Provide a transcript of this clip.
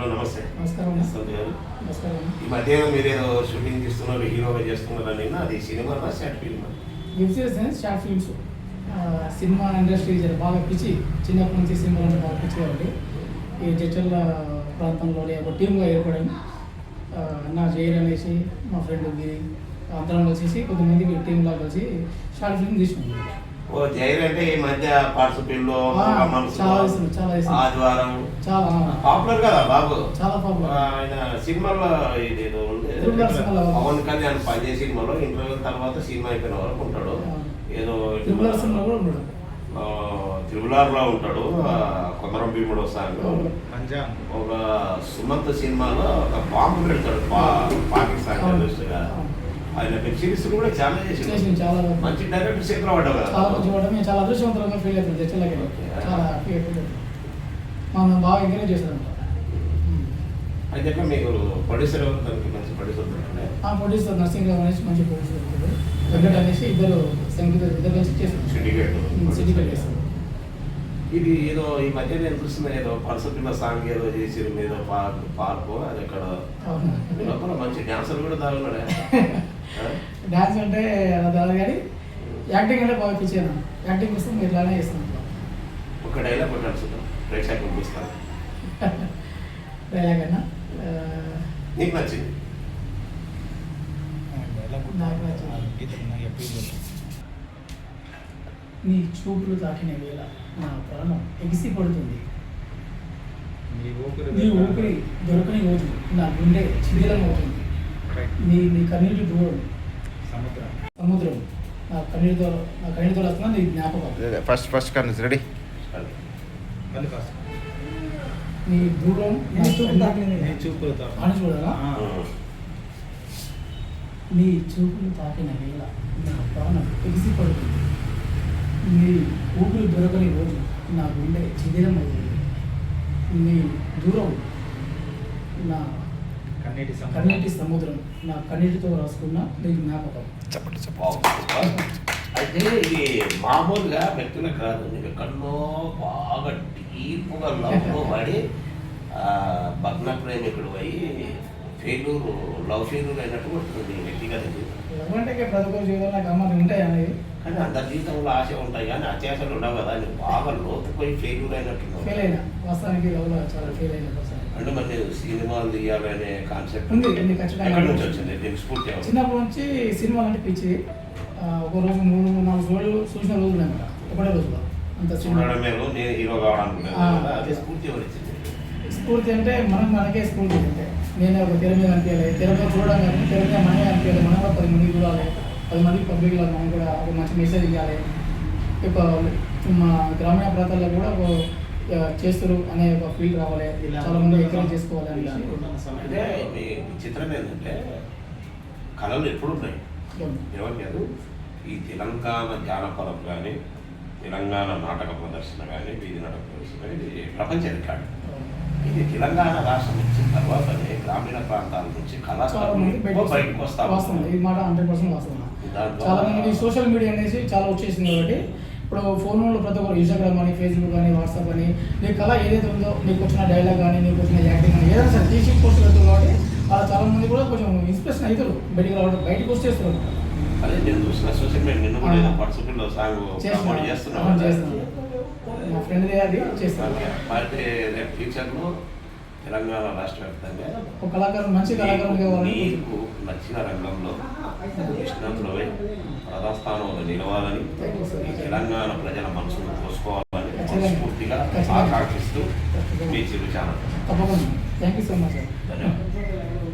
Hello నమస్తే. నమస్కారం. గారు. ఈ మధ్య మీరు ఏదో షూటింగ్ చేస్తున్నారు హీరోగా చేస్తున్నారని అది cinema short film web series అనేది షార్ట్ ఫిల్మ్స్. సినిమా ఇండస్ట్రీ బాగా పిచ్చి. చిన్నప్పటి నుంచి సినిమాలు అంటే బాగా పిచ్చి కాబట్టి. ఈ జడ్చల్ల ప్రాంతంలో ఒక టీమ్గా ఏర్పడాం ఆ, నా జైర్ అనేసి మా ఫ్రెండ్ గిరి అందరం కలిసి కొంతమంది టీంలా కలిసి షార్ట్ ఫిల్మ్ తీసుకున్నాం ఓ జైలు అంటే ఈ మధ్య పార్సపిల్లో. ఆదివారం. చాలా పాపులర్ కదా బాబు. చాలా పాపులర్ ఆయన సినిమాలో ఇదేదో ఉంది. పవన్ కళ్యాణ్ పనిచేసే సినిమాలో ఇంటర్వ్యూ తర్వాత సినిమా అయిపోయిన వరకు ఉంటాడు. ఏదో త్రిపుల సినిమా కూడా ఉన్నాడు. త్రిబులార్లో ఉంటాడు. ఆ, కొమరం భీముడు సాంగ్ పంజాబ్. ఒక సుమంత్ సినిమాలో ఒక బాంబు పెడతాడు పా- పాకిస్తాన్ అవును. ఆయన సిరీస్ కూడా చాలా చేసిండు. చాలా మంచి డైరెక్టర్ చేతిలో పడ్డావు చాలా కదా మంచి కూడా మేము చాలా అదృష్టవంతంగా ఫీల్ అవుతుంది జడ్చల్లకి ఓకే. చాలా ఫీల్ అవుతుంది మనం బాగా ఎంకరేజ్ చేశారంట. అయితే మీకు ప్రొడ్యూసర్ దానికి మంచి ప్రొడ్యూసర్? ఆ ప్రొడ్యూసర్ నర్సింగ్ రావు అనేసి మంచి ప్రొడ్యూసర్ ఉంటాడు వెంకట్ అనేసి ఇద్దరు సంగీత ఇద్దరు కలిసి చేస్తారు సిండికేట్ సిండికేట్ చేస్తారు ఇది ఏదో ఈ మధ్య నేను చూస్తున్నా ఏదో పరసపిల్ల సాంగ్ ఏదో చేసి ఏదో పార్క్ పార్క్ అది అక్కడ. లోపల మంచి డాన్సర్ కూడా దాగున్నాడే. డాన్స్ అంటే అలా కాదు కానీ యాక్టింగ్ అంటే బాగా పిచ్చాను యాక్టింగ్ వస్తే మీరు ఇట్లానే చేస్తాను ఒక డైలాగ్ కొట్టాడు చూద్దాం. ప్రేక్షకులు చూస్తాను ఎలాగైనా నీకు నచ్చింది? నాకు నచ్చింది. నీ చూపులు తాకిన వేళ నా ప్రాణం ఎగిసి పడుతుంది. నీ ఊపిరి దొరకని రోజు నా గుండె శిథిలం అవుతుంది నీ నీ కన్నీటి దూరం సముద్రం. సముద్రం. నా కన్నీటితో నా కన్నీటితో వస్తున్నా నీ జ్ఞాపకం ఫస్ట్ ఫస్ట్ కన్స్ రెడీ? అది. మళ్ళీ ఫస్ట్. నీ దూరం నా కన్నీటి- నీ చూపులతో అని చూడాలా. నీ చూపులు తాకిన వేళ నా ప్రాణం ఎగిసి పడుతుంది నీ ఊపిరి దొరకని రోజు నా గుండె అవుతుంది నీ దూరం నా కన్నీటి సముద్రం. నా కన్నీటితో రాసుకున్న నీ జ్ఞాపకం. చెప్పండి. అయితే ఇది మామూలుగా వ్యక్తులకు కాదు. నీకు ఎక్కడో బాగా డీప్గా లవ్లో పడి ఆ, భగ్న ప్రేమికుడు అయి ఫెయిల్యూర్ లవ్ ఫెయిల్యూర్ అయినట్టు నీ వ్యక్తిగత కానీ అందరి జీవితంలో ఆశ ఉంటాయి కానీ అత్యాశలు ఉండవు కదా. నువ్వు బాగా లోతుపోయి ఫెయిల్యూర్ అయినట్టున్నావు ఫెయిల్ అయినా? వాస్తవానికి లవ్లో చాలా ఫెయిల్ అయిన అంటే మరి సినిమాలు తీయాలనే కాన్సెప్ట్ ఉంది, ఉంది, ఖచ్చితంగా. ఎక్కడి నుంచి వచ్చింది? దీనికి స్ఫూర్తి ఎవరు? చిన్నప్పటి నుంచి సినిమాలు అంటే పిచ్చి. ఒక రోజు మూడు నాలుగు రోజులు చూసిన రోజులు అనమాట ఒకటే రోజులో. అంత సినిమా చూడడం మేలు నేను హీరో అది స్ఫూర్తి స్ఫూర్తి అంటే మనం మనకే స్ఫూర్తి అంటే. నేనే ఒక తెర మీద అనిపించాలి తెర మీద చూడడం కానీ తెర మీద మనమే అనిపించాలి మనం కూడా పది మందికి చూడాలి. పది మందికి పబ్లిక్లో మనం కూడా ఒక మంచి మెసేజ్ ఇవ్వాలి ఒక మా గ్రామీణ ప్రాంతాల్లో కూడా ఒక చేస్తారు అనే ఒక ఫీల్ రావాలి. చాలా మంది ఎంకరేజ్ చేసుకోవాలి అంటే మీ చిత్రం ఏంటంటే కళలు ఎప్పుడు ఉన్నాయి. ఎవరు లేదు ఈ తెలంగాణ జానపదం కానీ తెలంగాణ నాటక ప్రదర్శన కానీ వీధి నాటక ప్రదర్శన కానీ ఇది ప్రపంచ రికార్డు. ఇది తెలంగాణ రాష్ట్రం తర్వాతనే గ్రామీణ ప్రాంతాల నుంచి చాలా కళాకారులు బయటకు వస్తా వాస్తవం ఉన్నారు. ఇది మాట హండ్రెడ్ పర్సెంట్ వాస్తవం. దాంట్లో చాలా మంది సోషల్ మీడియా అనేసి చాలా వచ్చేసింది కాబట్టి ఇప్పుడు ఫోన్లో ప్రతి ఒక్కరు ఇన్స్టాగ్రామ్ కానీ ఫేస్బుక్ కానీ వాట్సాప్ కానీ నీ కళ ఏదైతే ఉందో నీకు వచ్చిన డైలాగ్ కానీ నీకు వచ్చిన యాక్టింగ్ కానీ ఏదైనా సరే తీసి పోస్ట్ పెడుతుంది కాబట్టి వాళ్ళ చాలా మంది కూడా కొంచెం ఇన్స్పిరేషన్ అవుతారు. బయటికి రావడం బయటకు వచ్చేస్తారు అదే నేను చూసిన సోషల్ మీడియా నిన్ను కూడా ఏదో పర్సుపిల్లో సాంగ్. చేస్తున్నాను మా ఫ్రెండ్ అది చేస్తాను అయితే రేపు ఫ్యూచర్లో తెలంగాణ రాష్ట్ర వ్యాప్తంగా నీకు నచ్చిన రంగంలో కృష్ణంలో ప్రథమ స్థానంలో నిలవాలని ఈ తెలంగాణ ప్రజల మనసును కోసుకోవాలని. మనస్ఫూర్తిగా. ఆకాంక్షిస్తూ మీ Chiru channel thank you so much ధన్యవాదాలు